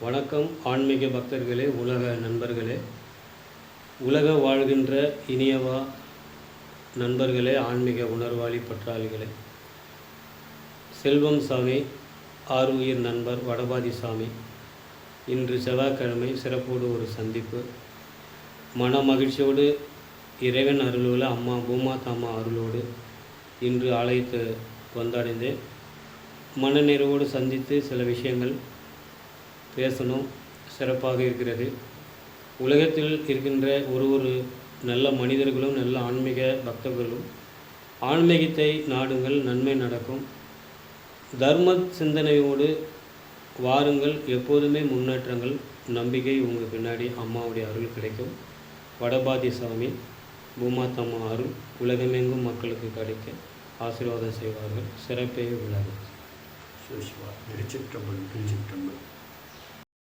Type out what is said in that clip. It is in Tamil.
வணக்கம் ஆன்மீக பக்தர்களே உலக நண்பர்களே. உலக வாழ்கின்ற இனியவா நண்பர்களே ஆன்மீக உணர்வாளி பற்றாளிகளே. செல்வம் சாமி ஆறுயிர் நண்பர் வடபாதி சாமி இன்று செவ்வாய்க்கிழமை சிறப்போடு ஒரு சந்திப்பு. மன மகிழ்ச்சியோடு இறைவன் அருளோடு அம்மா பூமா தாமா அருளோடு இன்று ஆலயத்து வந்தடைந்தேன். மனநிறைவோடு சந்தித்து சில விஷயங்கள் பேசணும். சிறப்பாக இருக்கிறது. உலகத்தில் இருக்கின்ற ஒரு ஒரு நல்ல மனிதர்களும் நல்ல ஆன்மீக பக்தர்களும் ஆன்மீகத்தை நாடுங்கள் நன்மை நடக்கும். தர்ம சிந்தனையோடு வாருங்கள். எப்போதுமே முன்னேற்றங்கள் நம்பிக்கை உங்கள் பின்னாடி அம்மாவுடைய அருள் கிடைக்கும். வடபாதி சாமி பூமாத்தம்மா அருள் உலகமெங்கும் மக்களுக்கு கிடைக்க ஆசீர்வாதம் செய்வார்கள். சிறப்பே உள்ளது. சிவசிவா திருச்சிற்றம்பலம் திருச்சிற்றம்பலம்